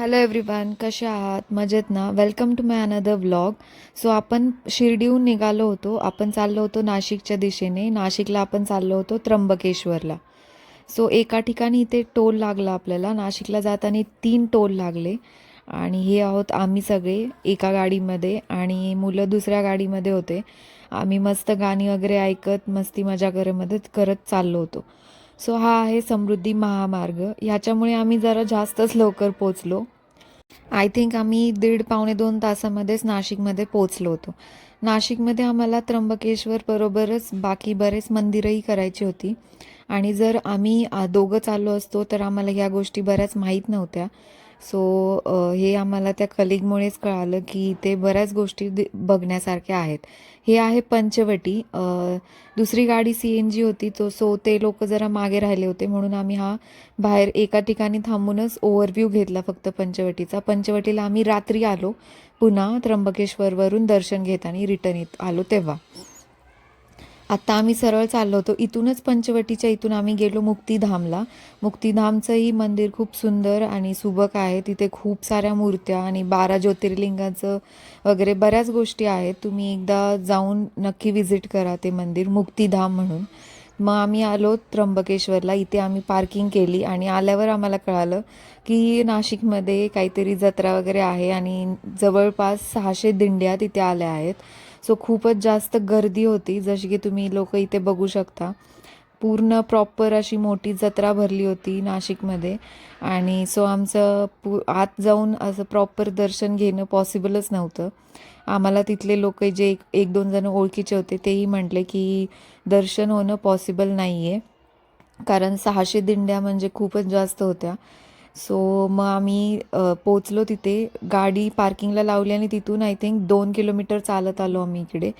Hello everyone कसे आहात? मजेत ना? Welcome to my another vlog so आपण शिर्डीहून निघालो होतो. आपण चाललो होतो नाशिकच्या दिशेने. नाशिकला आपण चाललो होतो त्र्यंबकेश्वरला. सो एका ठिकाणी इथे टोल लागला आपल्याला. नाशिकला जाताना तीन टोल लागले. आणि हे आहोत आम्ही सगळे एका गाडीमध्ये आणि मुलं दुसऱ्या गाडीमध्ये होते. आम्ही मस्त गाणी वगैरे ऐकत मस्ती मजा करमध्ये करत चाललो होतो. सो हा आहे समृद्धी महामार्ग. ह्याच्यामुळे आम्ही जरा जास्तच लवकर पोचलो. आय थिंक आम्ही दीड पावणे दोन तासामध्येच नाशिकमध्ये पोचलो होतो. नाशिकमध्ये आम्हाला त्र्यंबकेश्वर बरोबरच बाकी बरेच मंदिरंही करायची होती. आणि जर आम्ही दोघं चाललो असतो तर आम्हाला ह्या गोष्टी बऱ्याच माहीत नव्हत्या. सो हे आम्हाला त्या कलिगमुळेच कळालं की ते बऱ्याच गोष्टी दि- बघण्यासारख्या आहेत. हे आहे पंचवटी. दुसरी गाडी सी एन जी होती. तो सो ते लोक जरा मागे राहिले होते. म्हणून आम्ही हा बाहेर एका ठिकाणी थांबूनच ओव्हरव्ह्यू घेतला फक्त पंचवटीचा. पंचवटीला आम्ही रात्री आलो. पुन्हा त्र्यंबकेश्वरवरून दर्शन घेताना रिटर्न येत आलो तेव्हा. आत्ता आम्ही सरळ चाललो होतो. इथूनच पंचवटीच्या इथून आम्ही गेलो मुक्तीधामला. मुक्तीधामचंही मंदिर खूप सुंदर आणि सुबक आहे. तिथे खूप साऱ्या मूर्त्या आणि बारा ज्योतिर्लिंगाचं वगैरे बऱ्याच गोष्टी आहेत. तुम्ही एकदा जाऊन नक्की व्हिजिट करा ते मंदिर मुक्तीधाम म्हणून. मग आम्ही आलो त्र्यंबकेश्वरला. इथे आम्ही पार्किंग केली आणि आल्यावर आम्हाला कळालं की नाशिकमध्ये काहीतरी जत्रा वगैरे आहे आणि जवळपास सहाशे दिंड्या तिथे आल्या आहेत. सो खूपच जास्त गर्दी होती जशी की तुम्ही लोक इथे बघू शकता. पूर्ण प्रॉपर अशी मोठी जत्रा भरली होती नाशिकमध्ये. आणि सो आमचं पू आत जाऊन असं प्रॉपर दर्शन घेणं पॉसिबलच नव्हतं. आम्हाला तिथले लोक जे एक एक दोन जण ओळखीचे होते तेही म्हटले की दर्शन होणं पॉसिबल नाही आहे कारण सहाशे दिंड्या म्हणजे खूपच जास्त होत्या. सो मग आम्ही पोचलो तिथे. गाडी पार्किंगला लावली आणि तिथून आय थिंक दोन किलोमीटर चालत आलो आम्ही इकडे.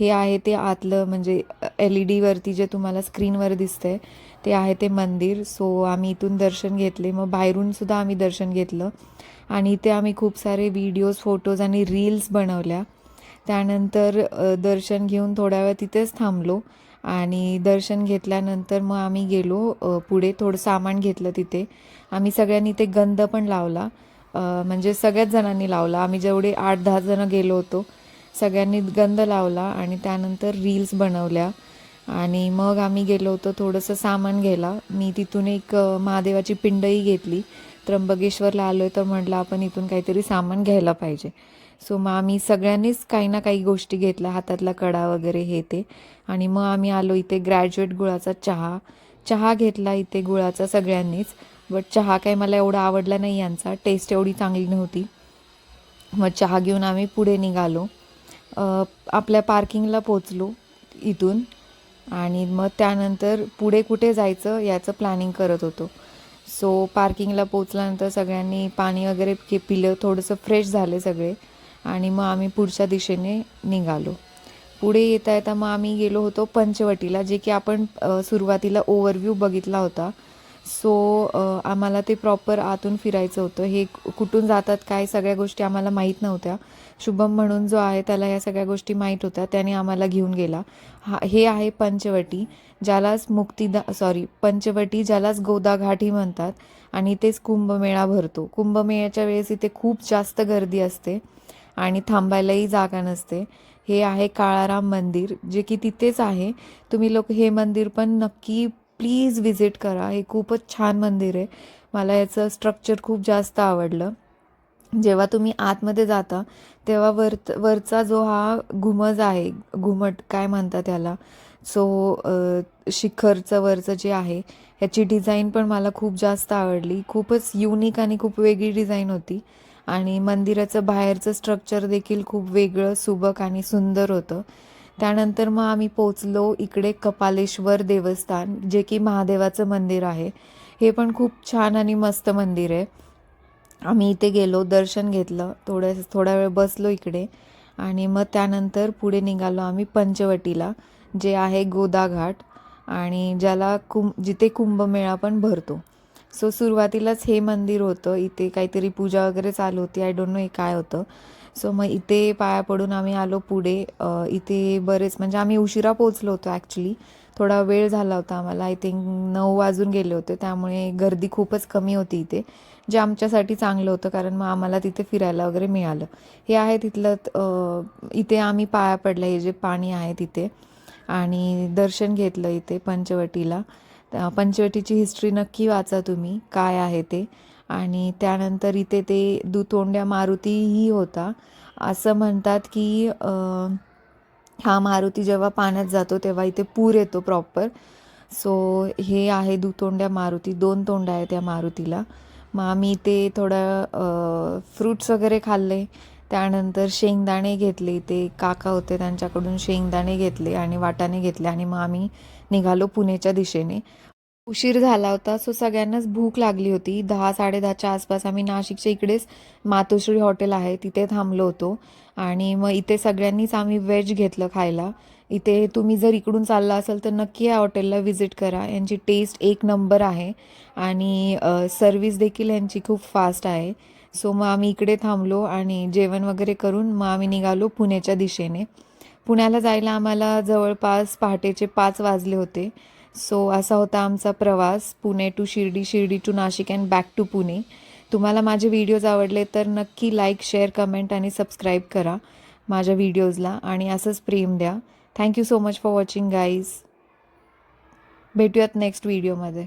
हे आहे ते आतलं म्हणजे एल ई डीवरती जे तुम्हाला स्क्रीनवर दिसतंय ते आहे ते मंदिर. सो आम्ही इथून दर्शन घेतले. मग बाहेरून सुद्धा आम्ही दर्शन घेतलं. आणि इथे आम्ही खूप सारे व्हिडिओज फोटोज आणि रील्स बनवल्या. त्यानंतर दर्शन घेऊन थोड्या वेळ तिथेच थांबलो. आणि दर्शन घेतल्यानंतर मग आम्ही गेलो पुढे थोडं सामान घेतलं तिथे. आम्ही सगळ्यांनी ते गंध पण लावला. म्हणजे सगळ्याच जणांनी लावला. आम्ही जेवढे आठ दहा जणं गेलो होतो सगळ्यांनी गंध लावला आणि त्यानंतर रील्स बनवल्या. आणि मग आम्ही गेलो होतो थोडंसं सामान घ्यायला. मी तिथून एक महादेवाची पिंडही घेतली. त्र्यंबकेश्वरला आलो आहे तर म्हटलं आपण इथून काहीतरी सामान घ्यायला पाहिजे. सो मग आम्ही सगळ्यांनीच काही ना काही गोष्टी घेतल्या हातातला कडा वगैरे हे ते. आणि मग आम्ही आलो इथे ग्रॅज्युएट गुळाचा चहा. चहा घेतला इथे गुळाचा सगळ्यांनीच. बट चहा काही मला एवढा आवडला नाही यांचा. टेस्ट एवढी चांगली नव्हती. मग चहा घेऊन आम्ही पुढे निघालो. आपल्या पार्किंगला पोचलो इथून. आणि मग त्यानंतर पुढे कुठे जायचं याचं प्लॅनिंग करत होतो. सो पार्किंगला पोचल्यानंतर सगळ्यांनी पाणी वगैरे पिलं. थोडंसं फ्रेश झाले सगळे. आणि मग आम्ही पुढच्या दिशेने निघालो. पुढे येता येता मग आम्ही गेलो होतो पंचवटीला जे की आपण सुरुवातीला ओव्हरव्ह्यू बघितला होता. सो आम्हाला ते प्रॉपर आतून फिरायचं होतं. हे कुठून जातात काय सगळ्या गोष्टी आम्हाला माहीत नव्हत्या. शुभम म्हणून जो आहे त्याला या सगळ्या गोष्टी माहीत होत्या. त्याने आम्हाला घेऊन गेला. हा हे आहे पंचवटी ज्यालाच मुक्तीदा सॉरी पंचवटी ज्यालाच गोदाघाटी म्हणतात. आणि तेच कुंभमेळा भरतो. कुंभमेळ्याच्या वेळेस इथे खूप जास्त गर्दी असते. आणि थांबायलाही जागा नसते. हे आहे काळाराम मंदिर जे की तिथेच आहे. तुम्ही लोक हे मंदिर पण नक्की प्लीज विजिट करा. हे खूपच छान मंदिर आहे. मला याचं स्ट्रक्चर खूप जास्त आवडलं. जेव्हा तुम्ही आतमध्ये जाता तेव्हा वर वरचा जो हा घुमज आहे घुमट काय म्हणतात त्याला सो शिखरचं वरचं जे आहे ह्याची डिझाईन पण मला खूप जास्त आवडली. खूपच युनिक आणि खूप वेगळी डिझाईन होती. आणि मंदिराचं बाहेरचं स्ट्रक्चर देखील खूप वेगळं सुबक आणि सुंदर होतं. त्यानंतर मग आम्ही पोचलो इकडे कपालेश्वर देवस्थान जे की महादेवाचं मंदिर आहे. हे पण खूप छान आणि मस्त मंदिर आहे. आम्ही इथे गेलो दर्शन घेतलं थोड्या थोडा वेळ बसलो इकडे. आणि मग त्यानंतर पुढे निघालो आम्ही पंचवटीला जे आहे गोदाघाट. आणि ज्याला कुं जिथे कुंभमेळा पण भरतो. सो सुरुवातीलाच हे मंदिर होतं. इथे काहीतरी पूजा वगैरे चालू होती. आय डोंट नो हे काय होतं. सो मग इथे पाया पडून आम्ही आलो पुढे. इथे बरेच म्हणजे आम्ही उशिरा पोचलो होतो ॲक्च्युली थोडा वेळ झाला होता आम्हाला. आय थिंक नऊ वाजून गेले होते. त्यामुळे गर्दी खूपच कमी होती इथे. जे आमच्यासाठी चांगलं होतं कारण मग आम्हाला तिथे फिरायला वगैरे मिळालं. हे आहे तिथलं इथे आम्ही पाया पडलं. हे जे पाणी आहे तिथे. आणि दर्शन घेतलं इथे पंचवटीला. पंचवटीची हिस्ट्री नक्की वाचा तुम्ही काय आहे ते. आणि त्यानंतर इथे ते दुतोंड्या मारुतीही होता. असं म्हणतात की हा मारुती जेव्हा पाण्यात जातो तेव्हा इथे पूर येतो प्रॉपर सो हे आहे दुतोंड्या मारुती दोन तोंड आहे त्या मारुतीला. मग आम्ही इथे थोडं फ्रूट्स वगैरे खाल्ले. त्यानंतर शेंगदाणे घेतले. ते काका होते त्यांच्याकडून शेंगदाणे घेतले आणि वाटाणे घेतले आणि मग आम्ही निघालो पुणेच्या दिशेने. उशीर झाला होता सो सगळ्यांनाच भूक लागली होती. दहा साडेदहाच्या आसपास आम्ही नाशिकच्या इकडेच मातोश्री हॉटेल आहे तिथे थांबलो होतो. आणि मग इथे सगळ्यांनीच आम्ही व्हेज घेतलं खायला. इथे तुम्ही जर इकडून चालला असाल तर नक्की या हॉटेलला व्हिजिट करा. यांची टेस्ट एक नंबर आहे. आणि सर्विस देखील यांची खूप फास्ट आहे. सो मग आम्ही इकडे थांबलो आणि जेवण वगैरे करून मग आम्ही निघालो पुण्याच्या दिशेने. पुण्याला जायला आम्हाला जवळपास पहाटेचे पाच वाजले होते. सो असा होता आमचा प्रवास Pune to Shirdi Shirdi to Nashik and back to Pune. तुम्हाला माझे व्हिडिओज आवडले तर नक्की लाईक शेअर कमेंट आणि सबस्क्राईब करा माझ्या व्हिडिओजला आणि असंच प्रेम द्या. Thank you so much for watching guys भेटूयात नेक्स्ट व्हिडिओमध्ये